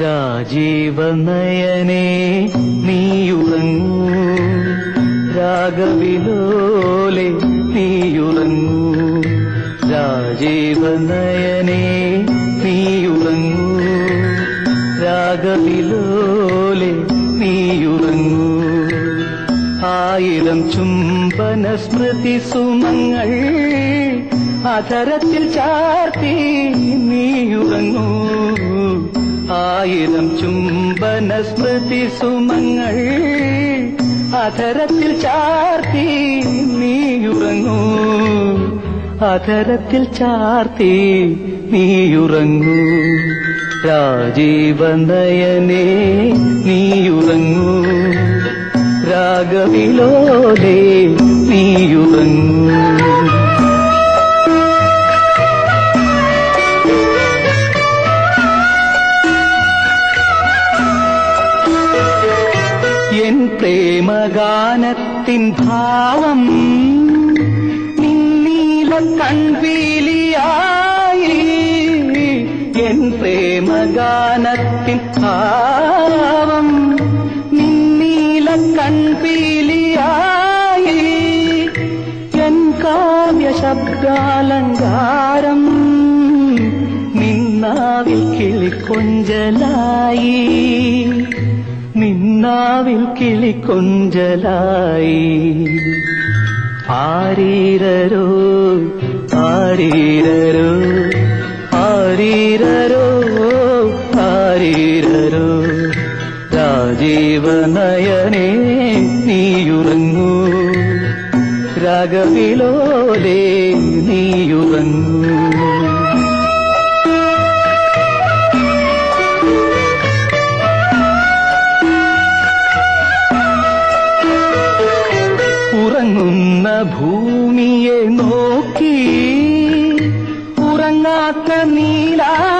രാജീവനയനേ നീയുറങ്ങൂ. രാഗവിലോലെ നീയുറങ്ങൂ. രാജീവനയനേ നീയുറങ്ങൂ. രാഗവിലോലെ നീയുറങ്ങൂ. ആയിരം ചുംബന സ്മൃതി സുമങ്ങൾ അധരത്തിൽ ചാർത്തി നീയുറങ്ങൂ. ആയിരം ചുംബന സ്മൃതി സുമങ്ങൾ അധരത്തിൽ ചാർത്തി നീയുറങ്ങൂ അധരത്തിൽ ചാർത്തി നീയുറങ്ങൂ രാജീവനയനേ നീയുറങ്ങൂ രാഗവിലോലേ നീയുറങ്ങൂ കൺവീലിയായി എൻ കാവ്യ ശബ്ദാലങ്കാരം നിന്നാവിൽ കിളിക്കൊഞ്ചലായി. നിന്നാവിൽ കിളിക്കൊഞ്ചലായി. ആരീരരോ ആരീരരോ ആരീരരോ. രാഗവിലോലേ നീയുറങ്ങൂ. ഉറങ്ങുന്ന ഭൂമിയെ നോക്കി ഉറങ്ങാത്ത നീലാംബരം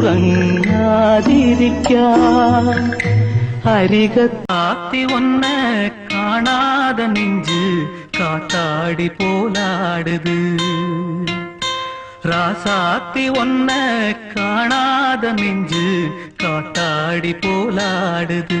ഉറങ്ങാതിരിക്കാൻ അരിക കാത്തി ഒന്ന് കാണാതെ നെഞ്ച് കാട്ടാടി പോലാടുത് ராசாத்தி ஒன்ன காணாத நெஞ்சு காட்டாடி போலாடுது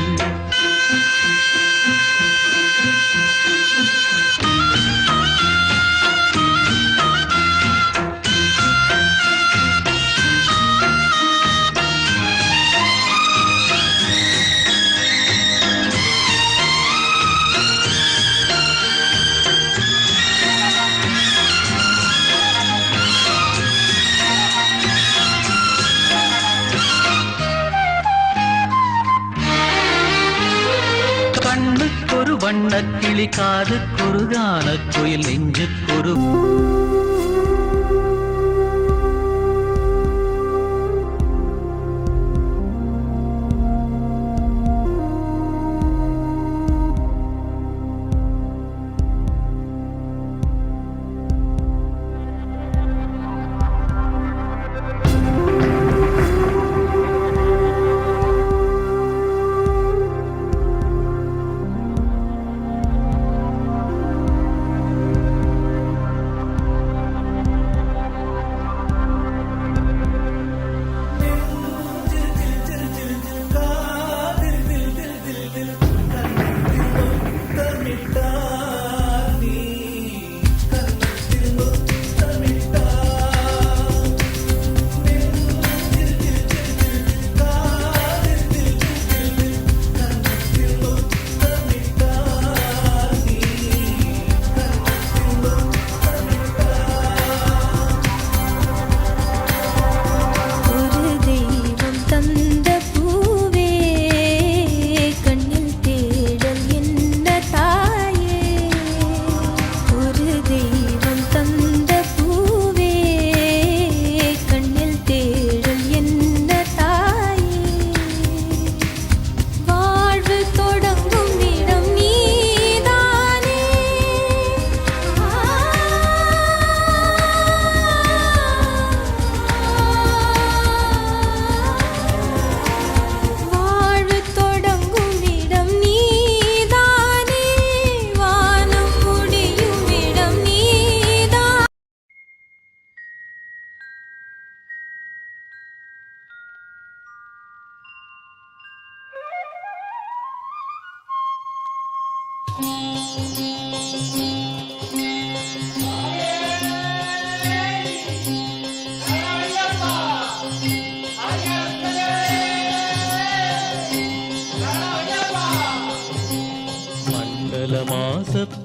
அழகான கோயில் எங்க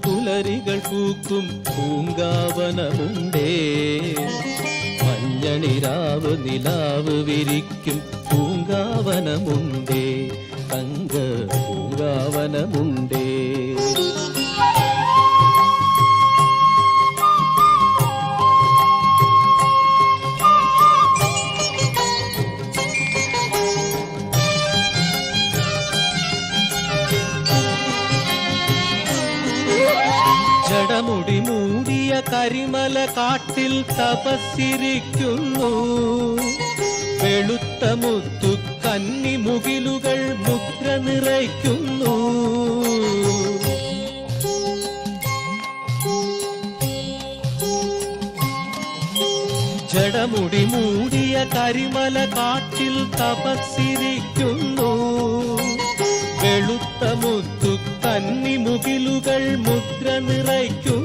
പുലരികൾ പൂക്കും പൂങ്കാവനമുണ്ടേ. മഞ്ഞണിരാവ് നിലാവ് വിരിക്കും പൂങ്കാവനമുണ്ടേ. തങ്ക പൂങ്കാവനമുണ്ടേ ജടമുടി മൂടിയ കരിമല കാട്ടിൽ തപസ്സിരിക്കുന്നു. വെളുത്ത മുത്തു കന്നി മുകിലുകൾ മുദ്ര നിറയ്ക്കുന്നു. ജടമുടി മൂടിയ കരിമല കാട്ടിൽ തപസ്സിരിക്കുന്നു. വെളുത്ത മുത്തു കന്നി മുകിലുകൾ മുദ്ര നിറയ്ക്കുന്നു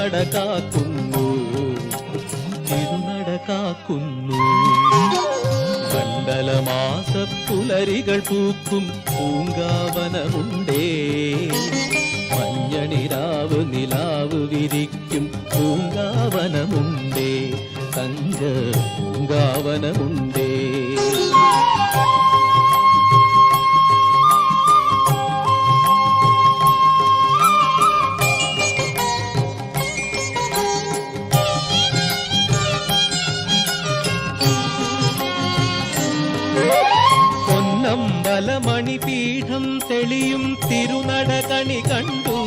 തിരുനട കാക്കുന്നു തിരുനട കാക്കുന്നു മണ്ഡലമാസ പുലരികൾ പൂക്കും പൂങ്കാവനമുണ്ടേ. മഞ്ഞണിരാവ് നിലാവ് വിരിക്കും പൂങ്കാവനമുണ്ടേ. തങ്ക പൂങ്കാവനമുണ്ടേ പൊന്നമ്പലമണിപീഠം തെളിയും തിരുനടകണി കണ്ടു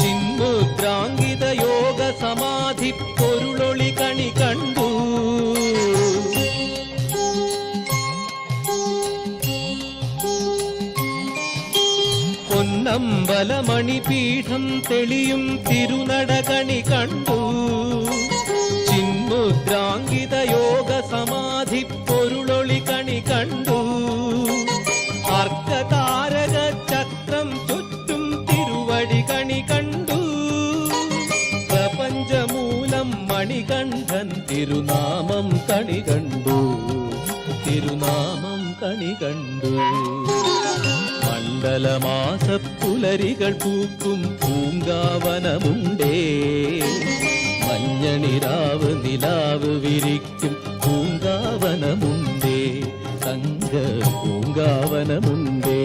ചിന്മുദ്രാങ്കിത യോഗ സമാധി പൊരുളൊളി കണി കണ്ടു പൊന്നമ്പലമണിപീഠം തെളിയും തിരുനടകണി തിരുനാമം കണി കണ്ടു തിരുനാമം കണി കണ്ടു മണ്ഡലമാസ പുലരികൾ പൂക്കും പൂങ്കാവനമുണ്ടേ മഞ്ഞണിരാവ് നിലാവ് വിരിക്കും പൂങ്കാവനമുണ്ടേ തങ്ക പൂങ്കാവനമുണ്ടേ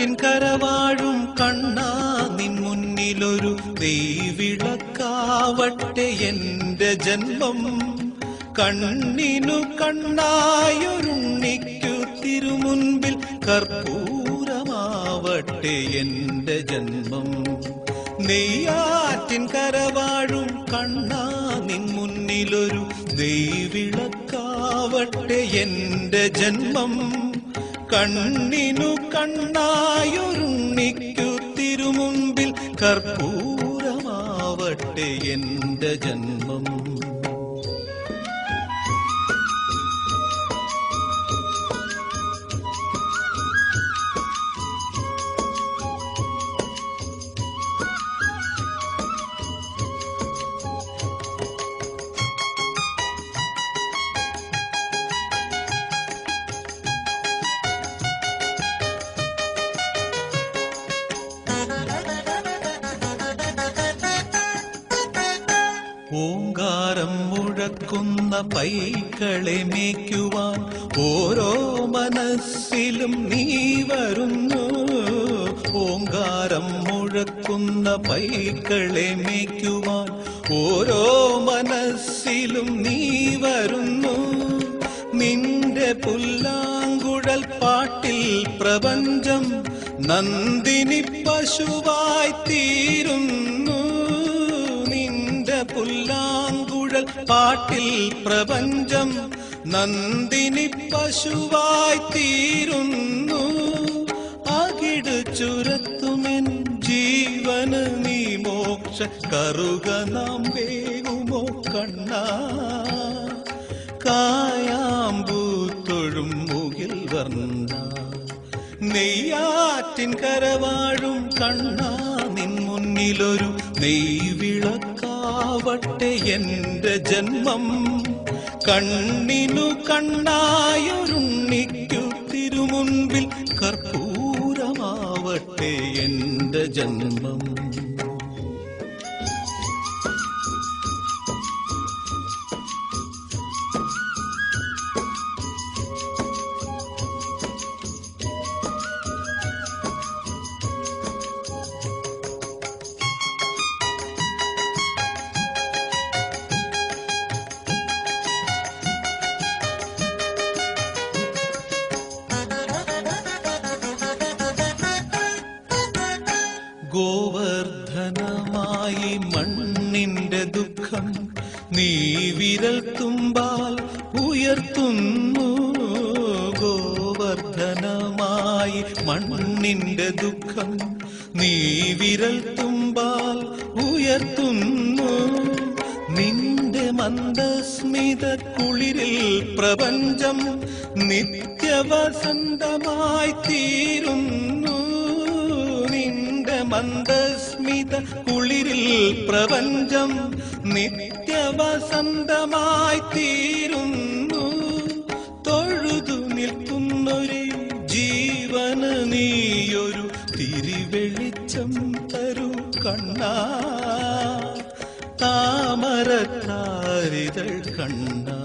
നെയ്യാറ്റിൻ കരവാഴും കണ്ണാ നിൻ മുന്നിലൊരു നെയ്വിളക്കാവട്ടെ എന്റെ ജന്മം. കണ്ണിനു കണ്ണായൊരുണ്ണിക്കു തിരുമുൻപിൽ കർപ്പൂരമാവട്ടെ എന്റെ ജന്മം. നെയ്യാറ്റിൻ കരവാഴും കണ്ണാ നിൻ മുന്നിലൊരു ദൈവിളക്കാവട്ടെ എന്റെ ജന്മം. കണ്ണിനു കണ്ണായൊരുണ്ണിക്കു തിരുമുമ്പിൽ കർപ്പൂരമാവട്ടെ എന്റെ ജന്മം. മുഴക്കുന്ന പൈക്കളെ മേയ്ക്കുവാൻ ഓരോ മനസ്സിലും നീ വരുന്നു. ഓങ്കാരം മുഴക്കുന്ന പൈക്കളെ മേയ്ക്കുവാൻ ഓരോ മനസ്സിലും നീ വരുന്നു. നിന്റെ പുല്ലാങ്കുഴൽ പാട്ടിൽ പ്രപഞ്ചം നന്ദിനി പശുവായി തീരുന്നു. പാട്ടിൽ പ്രപഞ്ചം നന്ദിനി പശുവായി തീരുന്നു. അകിട് ചുരത്തുമെൻ ജീവന് നീ മോക്ഷ കറുക നാം വേകുമോ കണ്ണ. കായാമ്പൂ തൊഴും മുകിൽ വർണ. നെയ്യാറ്റിൻ കരവാഴും കണ്ണ. നിൻ മുന്നിലൊരു നെയ്വിളക്കാവട്ടെ എന്റെ ജന്മം. കണ്ണിനു കണ്ണായൊരുണ്ണിക്കു തിരുമുൻപിൽ കർപ്പൂരമാവട്ടെ എന്റെ ജന്മം. ഗോവർദ്ധനമായി മണ്ണിന്റെ ദുഃഖം നീ വിരൽ തുമ്പാൽ ഉയർത്തുന്നു. ഗോവർദ്ധനമായി മണ്ണിന്റെ ദുഃഖം നീ വിരൽ തുമ്പാൽ ഉയർത്തുന്നു. നിന്റെ മന്ദസ്മിത കുളിരിൽ പ്രപഞ്ചം നിത്യവസന്തമായി തീരുന്നു. മന്ദസ്മിത കുളിരിൽ പ്രപഞ്ചം നിത്യവസന്തമായി തീരുന്നു. തൊഴുതു നിൽക്കുന്നൊരു ജീവന് നീയൊരു തിരിവെളിച്ചം തരൂ കണ്ണ. താമരക്കാരിതൾ കണ്ണാ.